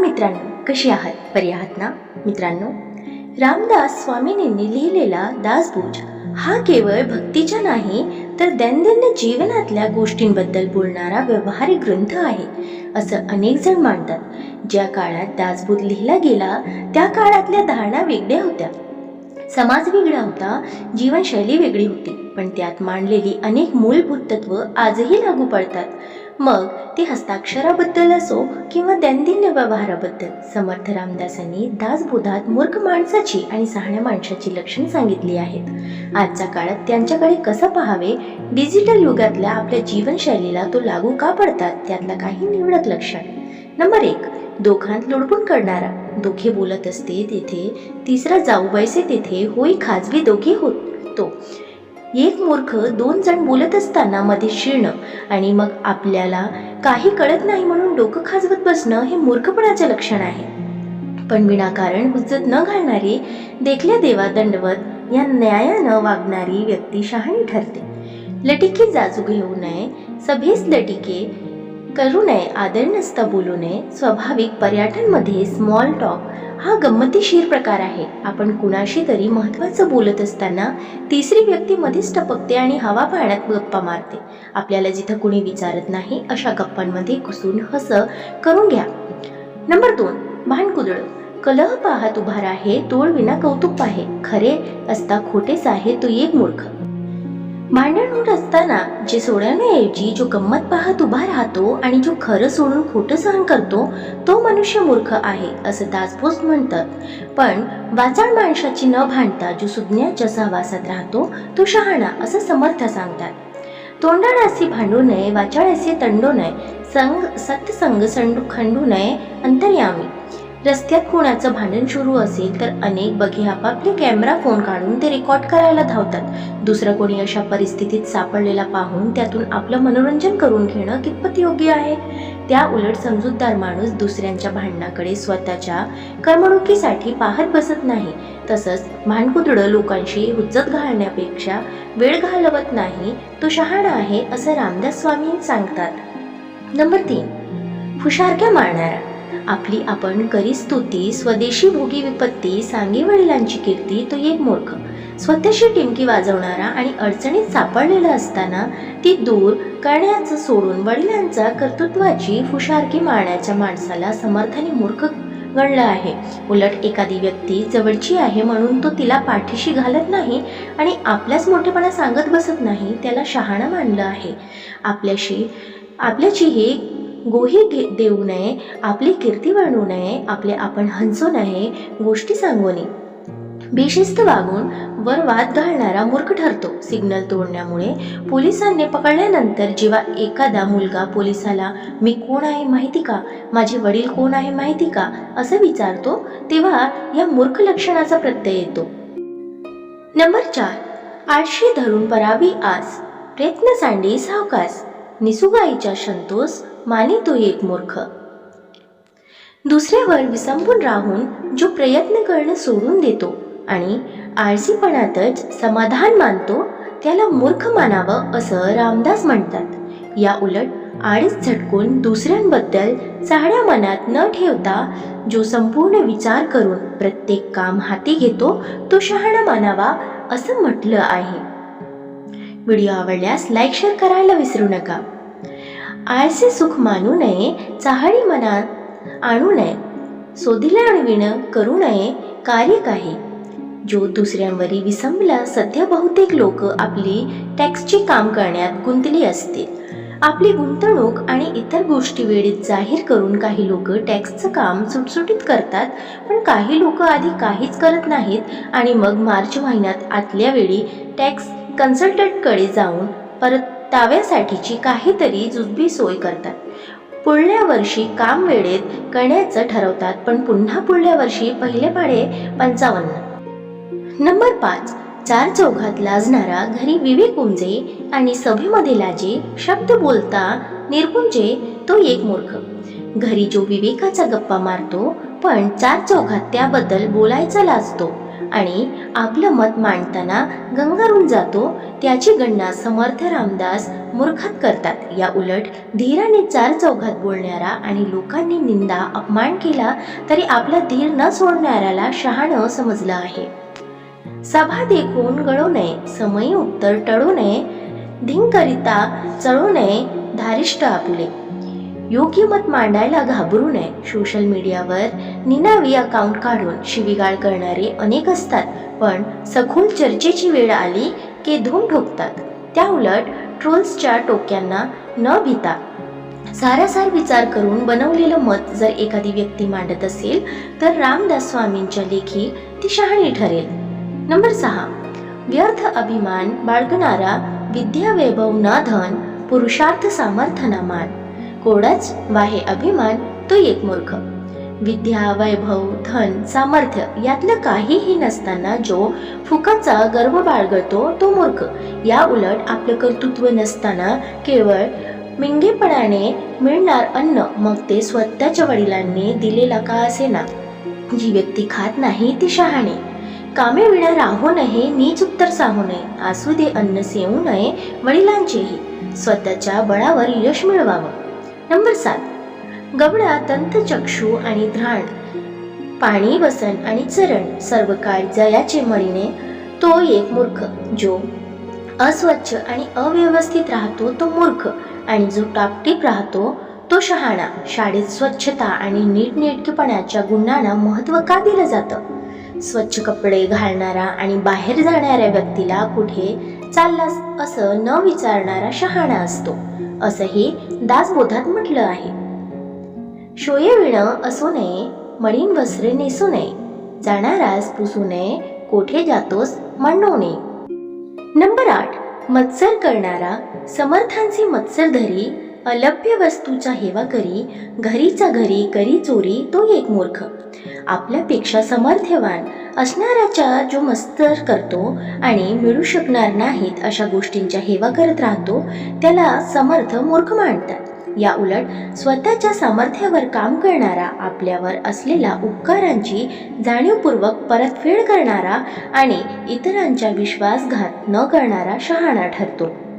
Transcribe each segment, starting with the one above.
मित्रांनो कशी आहात? बरी आहात ना? मित्रांनो रामदास स्वामींनी लिहिलेला दासबोज हा केवळ भक्तीच्या नाही तर दैनंदिन जीवनातल्या गोष्टींबद्दल बोलणारा व्यवहारिक ग्रंथ आहे असं अनेक जण मानतात. ज्या काळात दासबोध लिहिला गेला त्या काळातल्या धारणा वेगळ्या होत्या. समाज वेगळा होता जीवनशैली वेगळी होती पण त्यात मांडलेली अनेक मूलभूत तत्व आजही लागू पडतात. मग ती हस्ताक्षराबद्दल असो किंवा दैनंदिन व्यवहाराबद्दल समर्थ रामदासांनी दासबोधात मूर्ख माणसाची आणि सहाण्या माणसाची लक्षण सांगितली आहेत. आजच्या काळात त्यांच्याकडे कसं पाहावे? डिजिटल युगातल्या आपल्या जीवनशैलीला तो लागू का पडतात? त्यातला काही निवडक लक्षण. नंबर एक दोघांत लुडबुड करणारा. दोघे बोलत असते तेथे तिसरा जाऊ बैसे तेथे होई खाजवी दोघे होतो एक मूर्ख दोन जण बोलत असताना मध्ये शिरणं आणि मग आपल्याला काही कळत नाही म्हणून डोकं खाजवत बसणं हे मूर्खपणाचे लक्षण आहे. पण विनाकारण हुज्जत न घालणारी देखल्या देवा दंडवत या न्यायानं वागणारी व्यक्ती शहाणी ठरते. लटिके जाजू घेऊ नये सभेस लटिके करू नये आदर नसता बोलू नये. स्वाभाविक पर्यटनमध्ये स्मॉल टॉक हा गंमतीशीर प्रकार आहे. आपण कुणाशी तरी महत्त्वाचं बोलत असताना तिसरी व्यक्ती मध्येच टपकते आणि हवा पाण्यात गप्पा मारते. आपल्याला जिथं कुणी विचारत नाही अशा गप्पांमध्ये घुसून हस करून घ्या. नंबर दोन भांडकुदळ कलह पाहत उभार आहे तोड विना कौतुक आहे खरे असता खोटेच आहे तो एक मूर्ख. मांडण होत असताना जे सोडवण्याऐवजी जो गंमत पाहत उभा राहतो आणि जो खरं सोडून खोटं सहन करतो तो मनुष्य मूर्ख आहे असं दासबोस म्हणतात. पण वाचाळ माणसाची न भांडता जो सुज्ञाच्या सहवासात राहतो तो शहाणा असं समर्थ सांगतात. तोंडाळासी भांडू नये वाचाळासी तंडू नये संग सत्संग संडू खंडू नये अंतर्यामी. रस्त्यात कोणाचं भांडण सुरू असेल तर अनेक बघे आपापले कॅमेरा फोन काढून ते रेकॉर्ड करायला धावतात. दुसरं कोणी अशा परिस्थितीत सापडलेला पाहून त्यातून आपलं मनोरंजन करून घेणं कितपत योग्य आहे? त्या उलट समजूतदार माणूस दुसऱ्यांच्या भांडणाकडे स्वतःच्या करमणुकीसाठी पाहत बसत नाही. तसंच भांडकुदडं लोकांशी हुज्जत घालण्यापेक्षा वेळ घालवत नाही तो शहाणा आहे असं रामदास स्वामी सांगतात. नंबर तीन. हुशारक्या मारणारा? आपली आपण करी स्तुती स्वदेशी भोगी विपत्ती सांगी वडिलांची कीर्ती तो एक मूर्ख. स्वतःशी टिमकी वाजवणारा आणि अडचणीत सापडलेला असताना ती दूर करण्याचं सोडून वडिलांचा कर्तृत्वाची हुशारकी मारण्याच्या माणसाला समर्थाने मूर्ख गणलं आहे. उलट एखादी व्यक्ती जवळची आहे म्हणून तो तिला पाठीशी घालत नाही आणि आपल्याच मोठेपणा सांगत बसत नाही त्याला शहाणा मानलं आहे. आपल्याशी आपल्याची ही गोही घे देऊ नये आपली कीर्ती वाढवू नये आपले आपण हंसू नये गोष्टी सांगू नये बेशिस्त वागून वर वाद घालणारा मूर्ख ठरतो. सिग्नल तोडण्यामुळे पोलिसांनी पकडल्यानंतर जेव्हा एखादा मुलगा पोलिसाला मी कोण आहे माहिती का? माझे वडील कोण आहे माहिती का? असं विचारतो तेव्हा या मूर्ख लक्षणाचा प्रत्यय येतो. नंबर चार. आळशी धरून परावी आस. प्रयत्न सांडी सावकास. निसुबाईच्या संतोष माने तो एक मूर्ख. दुसऱ्यावर विसंबून राहून जो प्रयत्न करणं सोडून देतो आणि आळसीपणातच समाधान मानतो त्याला मूर्ख मानावं असं रामदास म्हणतात. या उलट आळीच झटकून दुसऱ्यांबद्दल चाहड्या मनात न ठेवता जो संपूर्ण विचार करून प्रत्येक काम हाती घेतो तो शहाणा मानावा असं म्हटलं आहे. व्हिडिओ आवडल्यास लाईक शेअर करायला विसरू नका. आळसे सुख मानू नये चाहडी मनात आणू नये. शोधिला आणविणं करू नये कार्य काही. जो दुसऱ्यांवरी विसंबला सध्या बहुतेक लोक आपली टॅक्सची काम करण्यात गुंतली असतील. आपली गुंतवणूक आणि इतर गोष्टी वेळेत जाहीर करून काही लोक टॅक्सचं काम सुटसुटीत करतात पण काही लोक आधी काहीच करत नाहीत आणि मग मार्च महिन्यात आतल्या वेळी टॅक्स कन्सल्टंटकडे जाऊन परताव्यासाठीची काहीतरी जुजबी सोय करतात. पुढल्या वर्षी काम वेळेत करण्याचं ठरवतात पण पुन्हा पुढल्या वर्षी पहिले पाडे पंचावन्न. नंबर पाच चार चौघात लाजणारा घरी विवेक उमजे आणि सभेमध्ये लाजे शब्द बोलता निर्गुंजे तो एक मूर्ख. घरी जो विवेकाचा गप्पा मारतो पण चार चौघात त्याबद्दल बोलायचा लाजतो. आणि आपलं मत मांडताना गंगारून जातो त्याची गणना समर्थ रामदास मूर्खात करतात. या उलट धीराने चार चौघात बोलणारा आणि लोकांनी निंदा अपमान केला तरी आपला धीर न सोडणाऱ्याला शहाणं समजलं आहे. सभा देखून गळू नये समयी उत्तर टळू नये धिंकरिता चळू नये धारिष्ट आपले. योग्य मत मांडायला घाबरू नये. सोशल मीडियावर निनावी अकाउंट काढून शिवीगाळ करणारे अनेक असतात. पण सखोल चर्चेची वेळ आली की धूम ठोकतात. त्या उलट ट्रोल्सच्या टोक्यांना न भिता सारासार विचार करून बनवलेलं मत जर एखादी व्यक्ती मांडत असेल तर रामदास स्वामींच्या लेखी ती शहाणी ठरेल. नंबर सहा. व्यर्थ अभिमान बाळगणारा विद्या वैभव न धन पुरुषार्थ सामर्थ्य न मान. कोडाच वाहे अभिमान तो एक मूर्ख. विद्या वैभव धन सामर्थ्य यातलं काहीही नसताना जो फुकाचा गर्व बाळगतो तो मूर्ख. या उलट आपलं कर्तृत्व नसताना केवळ मिंगेपणाने मिळणार अन्न मग ते स्वतःच्या वडिलांनी दिलेला का असेना? जी व्यक्ती खात नाही ती शहाणे. कामे विणा राहू नये नीच उत्तर सांगू नये असू दे अन्न सेवू नये वडिलांचेही. स्वतःच्या बळावर यश मिळवावं. नंबर सात. गबडा तंतचक्षू आणि ध्राण पाणी वसन आणि चरण सर्व काळ जयाचे मळीने तो एक मूर्ख जो अस्वच्छ आणि अव्यवस्थित राहतो तो मूर्ख आणि जो टापटीप राहतो तो शहाणा. शाळेत स्वच्छता आणि नीटनेटकेपणाच्या गुणांना महत्त्व का दिलं जातं? स्वच्छ कपडे घालणारा आणि बाहेर जाणाऱ्या व्यक्तीला कुठे चाललास असं न विचारणारा शहाणा असतो. असंही दासबोधात म्हटलं आहे. शोये विणं असू नये मळीन वस्त्रे नेसू नये जाणारास पुसू नये कोठे जातोस म्हणू नये. नंबर आठ मत्सर करणारा समर्थांची मत्सरधरी अलभ्य वस्तूचा हेवा करी घरीचा घरी करी चोरी तो एक मूर्ख. आपल्यापेक्षा समर्थ्यवान असणाऱ्याच्या जो मस्तर करतो आणि मिळू शकणार नाहीत अशा गोष्टींच्या हेवा करत राहतो त्याला समर्थ मूर्ख मानतात. या उलट स्वतःच्या सामर्थ्यावर काम करणारा आपल्यावर असलेल्या उपकारांची जाणीवपूर्वक परतफेड करणारा आणि इतरांच्या विश्वासघात न करणारा शहाणा ठरतो.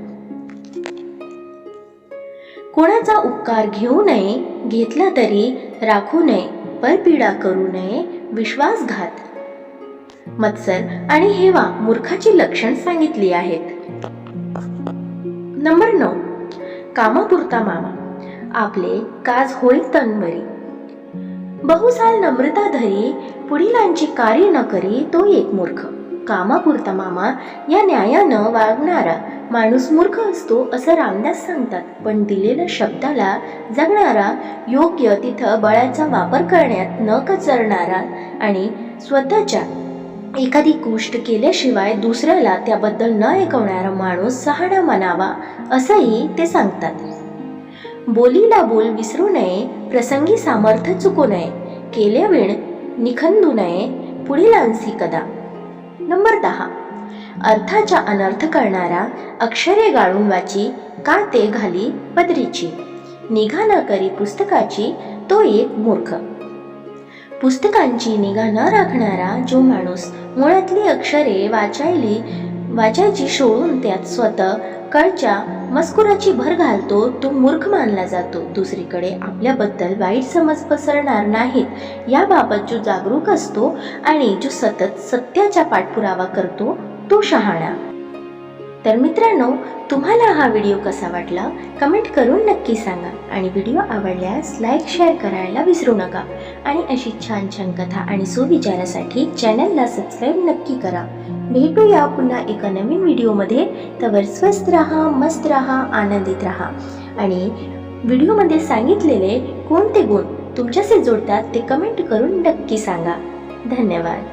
कोणाचा उपकार घेऊ नये घेतला तरी राखू नये परपीडा करू नये विश्वासघात. मत्सर आणि हेवा मूर्खाची लक्षण सांगितली आहेत. नंबर नऊ. कामापुरता मामा. आपले काज होईल तनबरी बहुसाल नम्रता धरी पुढीलांची कार्य न करी तो एक मूर्ख. कामापुरता मामा या न्यायानं वागणारा माणूस मूर्ख असतो असं रामदास सांगतात. पण दिलेल्या शब्दाला जगणारा योग्य तिथं बळाचा वापर करण्यात न कचरणारा आणि स्वतःच्या एखादी गोष्ट केल्याशिवाय दुसऱ्याला त्याबद्दल न ऐकवणारा माणूस सहाणा मनावा असंही ते सांगतात. बोलीला बोल विसरू नये प्रसंगी सामर्थ्य चुकू नये केल्या वेळ निखंदू नये पुढीलांसी कदा नंबर दहा. अर्थाचा अनर्थ करणारा अक्षरे गाळून वाची का ते घाली पदरीची? निघा न करी पुस्तकाची तो एक मूर्ख. पुस्तकांची निगा न राखणारा जो माणूस मुळातली अक्षरे वाचायली वाचायची सोडून त्यात स्वतः कळच्या मस्कुराची भर घालतो तो मूर्ख मानला जातो. दुसरीकडे आपल्याबद्दल वाईट समज पसरणार नाहीत. याबाबत जो जागरूक असतो आणि जो सतत सत्याचा पाठपुरावा करतो तो शहाणा. तर मित्रांनो तुम्हाला हा व्हिडिओ कसा वाटला कमेंट करून नक्की सांगा आणि व्हिडिओ आवडल्यास लाईक शेअर करायला विसरू नका. आणि अशी छान छान कथा आणि सुविचारासाठी चॅनलला सबस्क्राईब नक्की करा. भेटूया पुन्हा एका नवीन व्हिडिओमध्ये. तवर स्वस्त राहा मस्त राहा आनंदित राहा. आणि व्हिडिओमध्ये सांगितलेले कोणते गुण तुमच्याशी जोडतात ते कमेंट करून नक्की सांगा. धन्यवाद.